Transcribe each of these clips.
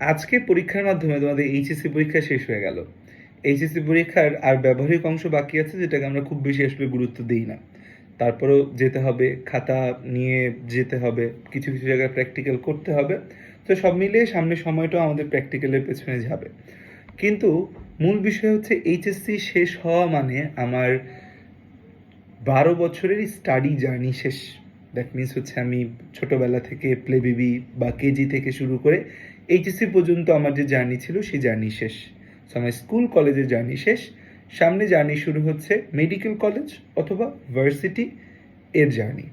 আজকে পরীক্ষার মাধ্যমে তোমাদের এইচএসসি পরীক্ষা শেষ হয়ে গেল। এইচএসসি পরীক্ষার আর ব্যবহারিক অংশ বাকি আছে, যেটাকে আমরা খুব বেশি আসলে গুরুত্ব দিই না। তারপরেও যেতে হবে, খাতা নিয়ে যেতে হবে, কিছু কিছু জায়গায় প্র্যাকটিক্যাল করতে হবে। তো সব মিলিয়ে সামনে সময়টাও আমাদের প্র্যাকটিক্যালের পেছনে যাবে। কিন্তু মূল বিষয় হচ্ছে এইচএসসি শেষ হওয়া মানে আমার বারো বছরের স্টাডি জার্নি শেষ। দ্যাট মিনস হচ্ছে আমি ছোটবেলা থেকে প্লে বেবি বা কেজি থেকে শুরু করে এইচএসসি পর্যন্ত আমার যে জার্নি ছিল সেই জার্নি শেষ। সো আমার স্কুল, কলেজের জার্নি শেষ। সামনে জার্নি শুরু হচ্ছে মেডিকেল কলেজ অথবা ভার্সিটি এর জার্নি।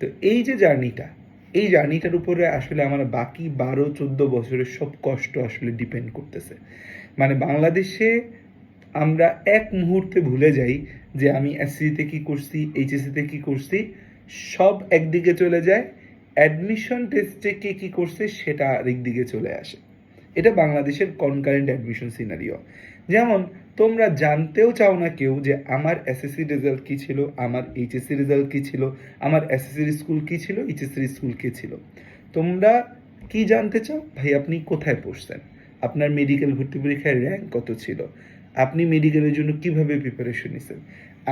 তো এই যে জার্নিটা, এই জার্নিটার উপরে আসলে আমার বাকি বারো, চোদ্দ বছরের সব কষ্ট আসলে ডিপেন্ড করতেছে। মানে বাংলাদেশে আমরা এক মুহূর্তে ভুলে যাই যে আমি এসসিতে কি করছি এইচএসসিতে কি করছি, সব একদিকে চলে যায়। অ্যাডমিশন টেস্টে কে কী করছে সেটা আরেক দিকে চলে আসে। এটা বাংলাদেশের কনকারেন্ট অ্যাডমিশন সিনারিও যেমন, তোমরা জানতেও চাও না কেউ যে আমার এসএসসি রেজাল্ট কী ছিল, আমার এইচএসসি রেজাল্ট কী ছিল, আমার এসএসসির স্কুল কী ছিল এইচএসসির স্কুল কি ছিল। তোমরা কি জানতে চাও? ভাই, আপনি কোথায় পড়ছেন? আপনার মেডিকেল ভর্তি পরীক্ষায় র্যাঙ্ক কত ছিল? আপনি মেডিকেলের জন্য কীভাবে প্রিপারেশন নিছেন?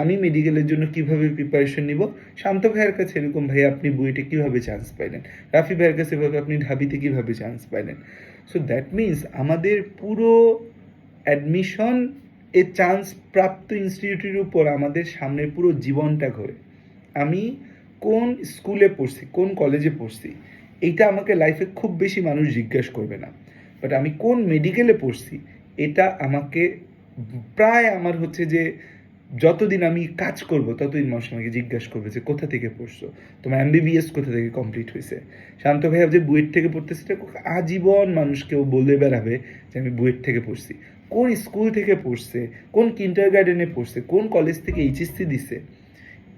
আমি মেডিকেলের জন্য কীভাবে প্রিপারেশন নিব? শান্ত ভাইয়ের কাছে এরকম, ভাই, আপনি বুয়েটে কীভাবে চান্স পাইলেন? রাফি ভাইয়ের কাছে এভাবে আপনি ঢাবিতে কীভাবে চান্স পাইলেন? সো দ্যাট মিন্স আমাদের পুরো অ্যাডমিশন এ চান্স প্রাপ্ত ইনস্টিটিউটের উপর আমাদের সামনের পুরো জীবনটা ঘোরে। আমি কোন স্কুলে পড়ছি, কোন কলেজে পড়ছি এইটা আমাকে লাইফে খুব বেশি মানুষ জিজ্ঞাসা করবে না। বাট আমি কোন মেডিকেলে পড়ছি, এটা আমাকে প্রায় আমার হচ্ছে যে যতদিন আমি কাজ করব, ততদিন মানুষ আমাকে জিজ্ঞাসা করবে যে কোথা থেকে পড়ছো? তোমার এমবিবিএস কোথা থেকে কমপ্লিট হয়েছে? শান্ত ভাইয়া যে বুয়েট থেকে পড়তেছে, এটা আজীবন মানুষকেও বলে বেড়াবে যে আমি বুয়েট থেকে পড়ছি। কোন স্কুল থেকে পড়ছে? কোন কিন্টার গার্ডেনে পড়ছে? কোন কলেজ থেকে এইচএসসি দিছে?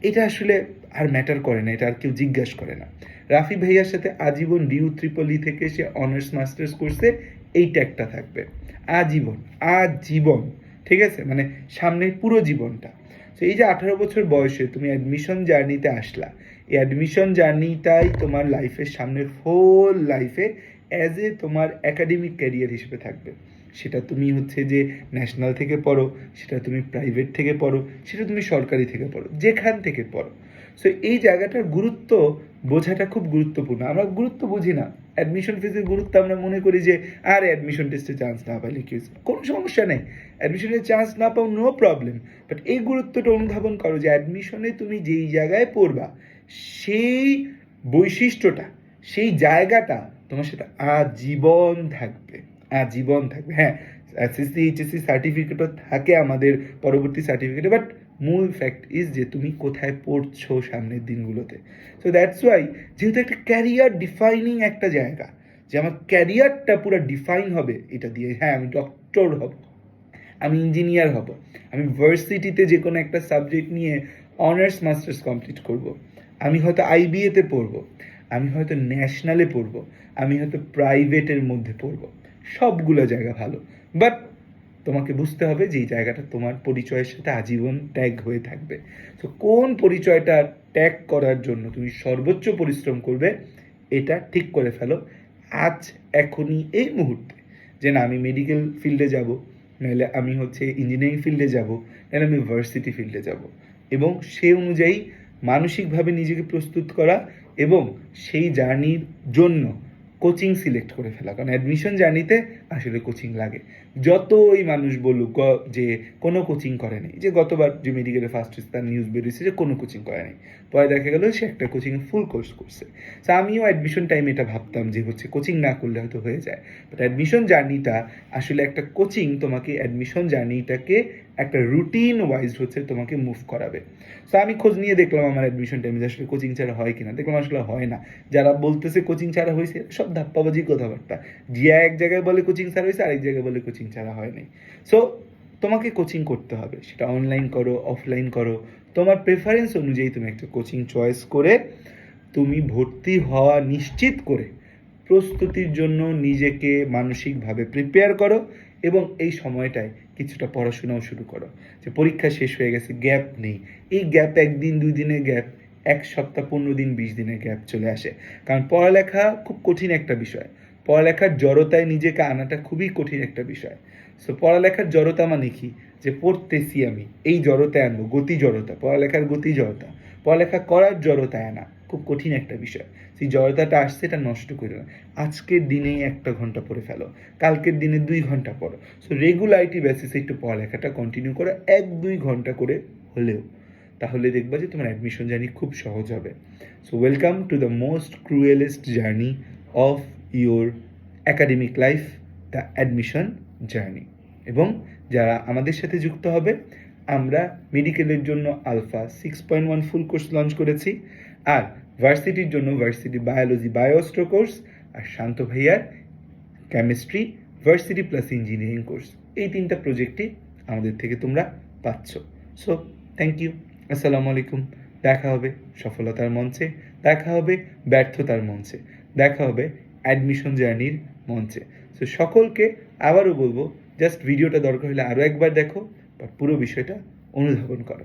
এটা আসলে আর ম্যাটার করে না, এটা আর কেউ জিজ্ঞাসা করে না। রাফি ভাইয়ার সাথে আজীবন ডিউ ত্রিপলি থেকে সে অনার্স মাস্টার্স করছে এই ট্যাগটা থাকবে। আজীবন আজীবন। ঠিক আছে? মানে সামনের পুরো জীবনটা। তো এই যে আঠারো বছর বয়সে তুমি অ্যাডমিশন জার্নিতে আসলা। এই অ্যাডমিশন জার্নিটাই তোমার লাইফের সামনের হোল লাইফে অ্যাজ এ তোমার একাডেমিক ক্যারিয়ার হিসেবে থাকবে। সেটা তুমি হচ্ছে যে ন্যাশনাল থেকে পড়ো, সেটা তুমি প্রাইভেট থেকে পড়ো, সেটা তুমি সরকারি থেকে পড়ো, যেখান থেকে পড়ো। সো এই জায়গাটার গুরুত্ব বোঝাটা খুব গুরুত্বপূর্ণ। আমরা গুরুত্ব বুঝি না। অ্যাডমিশন ফিজের গুরুত্ব আমরা মনে করি যে, আর অ্যাডমিশন টেস্টে চান্স না পাইলে কি কোনো সমস্যা নেই। অ্যাডমিশনের চান্স না পাও নো প্রবলেম বাট এই গুরুত্বটা অনুধাবন করো যে অ্যাডমিশনে তুমি যেই জায়গায় পড়বা, সেই বৈশিষ্ট্যটা, সেই জায়গাটা তোমার সেটা আজীবন থাকবে। আজীবন থাকবে। হ্যাঁ এসএসসি এইচএসসি সার্টিফিকেটও থাকে আমাদের পরবর্তী সার্টিফিকেটে বাট মূল ফ্যাক্ট ইজ যে তুমি কোথায় পড়ছো সামনের দিনগুলোতে সো দ্যাটস ওয়াই যেহেতু একটা ক্যারিয়ার ডিফাইনিং একটা জায়গা, যে আমার ক্যারিয়ারটা পুরো ডিফাইন হবে, এটা দিয়ে হ্যাঁ আমি ডক্টর হব, আমি ইঞ্জিনিয়ার হব, আমি ভার্সিটিতে যে কোনো একটা সাবজেক্ট নিয়ে অনার্স মাস্টার্স কমপ্লিট করব। আমি হয়তো আইবিএতে পড়ব, আমি হয়তো ন্যাশনালে পড়ব, আমি হয়তো প্রাইভেটের মধ্যে পড়ব, সবগুলো জায়গা ভালো বাট তোমাকে বুঝতে হবে যে এই জায়গাটা তোমার পরিচয়ের সাথে আজীবন ট্যাগ হয়ে থাকবে। তো কোন পরিচয়টা ট্যাগ করার জন্য তুমি সর্বোচ্চ পরিশ্রম করবে, এটা ঠিক করে ফেলো আজ, এখনই, এই মুহূর্তে। যে না, আমি মেডিকেল ফিল্ডে যাব, নাহলে আমি হচ্ছে ইঞ্জিনিয়ারিং ফিল্ডে যাব, নাহলে আমি ভার্সিটি ফিল্ডে যাব। এবং সে অনুযায়ী মানসিকভাবে নিজেকে প্রস্তুত করা এবং সেই জার্নির জন্য কোচিং সিলেক্ট করে ফেলা। কারণ অ্যাডমিশন জার্নিতে আসলে কোচিং লাগে। যতই মানুষ বলুক যে কোনো কোচিং করে নেই, যে গতবার যে মেডিকেলে ফার্স্ট তার নিউজ বেরিয়েছে, যে কোনো কোচিং করে নেই। পরে দেখা গেল সে একটা কোচিং ফুল কোর্স করছে। তো আমিও অ্যাডমিশন টাইমে এটা ভাবতাম যে হচ্ছে কোচিং না করলে হয়তো হয়ে যায়। বাট অ্যাডমিশন জার্নিটা আসলে একটা কোচিং তোমাকে অ্যাডমিশন জার্নিটাকে একটা রুটিন ওয়াইজ হচ্ছে তোমাকে মুভ করাবে। সো আমি খোঁজ নিয়ে দেখলাম আমার অ্যাডমিশন টাইমে আসলে কোচিং ছাড়া হয় কিনা। দেখলাম আসলে হয় না। যারা বলতেছে কোচিং ছাড়া হয়েছে সব ধাপ্পাবাজি কথাবার্তা। জিয়া এক জায়গায় বলে কোচিং ছাড়া হয়েছে আরেক জায়গায় বলে কোচিং ছাড়া হয়নি সো তোমাকে কোচিং করতে হবে। সেটা অনলাইন করো অফলাইন করো। তোমার প্রেফারেন্স অনুযায়ী তুমি একটা কোচিং চয়েস করে তুমি ভর্তি হওয়া নিশ্চিত করে প্রস্তুতির জন্য নিজেকে মানসিকভাবে প্রিপেয়ার করো। এবং এই সময়টায় কিছুটা পড়াশোনাও শুরু করো। যে পরীক্ষা শেষ হয়ে গেছে গ্যাপ নেই। এই গ্যাপ একদিন, দুই দিনের গ্যাপ এক সপ্তাহ, পনেরো দিন, বিশ দিনের গ্যাপ চলে আসে। কারণ পড়ালেখা খুব কঠিন একটা বিষয়। পড়ালেখার জড়তায় নিজেকে আনাটা খুবই কঠিন একটা বিষয়। সো পড়ালেখার জড়তা মানে কি? যে পড়তেছি আমি, এই জড়তায় আনব, গতি জড়তা, পড়ালেখার গতি জড়তা। পড়ালেখা করার জড়তায় আনা। খুব কঠিন একটা বিষয়। সেই জড়তাটা আসছে, এটা নষ্ট করে না। আজকের দিনেই একটা ঘণ্টা পড়ে ফেলো। কালকের দিনে দুই ঘণ্টা পড়ো। সো রেগুলারিটি বেসিসে একটু পড়ালেখাটা কন্টিনিউ করো। এক, দুই ঘণ্টা করে হলেও। তাহলে দেখবা যে তোমার অ্যাডমিশন জার্নি খুব সহজ হবে। So welcome to the most cruelest journey of your academic life the admission journey এবং যারা আমাদের সাথে যুক্ত হবে আমরা মেডিকেলের জন্য alpha six point one full course launch করেছি, আর ভার্সিটির জন্য ভার্সিটি বায়োলজি বায়োস্ট্রো কোর্স আর শান্ত ভাইয়ার chemistry varsity plus engineering course এই তিনটা প্রজেক্টই আমাদের থেকে তোমরা পাচ্ছ। সো থ্যাংক ইউ আসসালামু আলাইকুম। দেখা হবে সফলতার মঞ্চে। দেখা হবে ব্যর্থতার মঞ্চে। দেখা হবে অ্যাডমিশন জার্নির মঞ্চে। সো সকলকে আবারও বলব জাস্ট ভিডিওটা দরকার হলে আরও একবার দেখো। বা পুরো বিষয়টা অনুধাবন করো।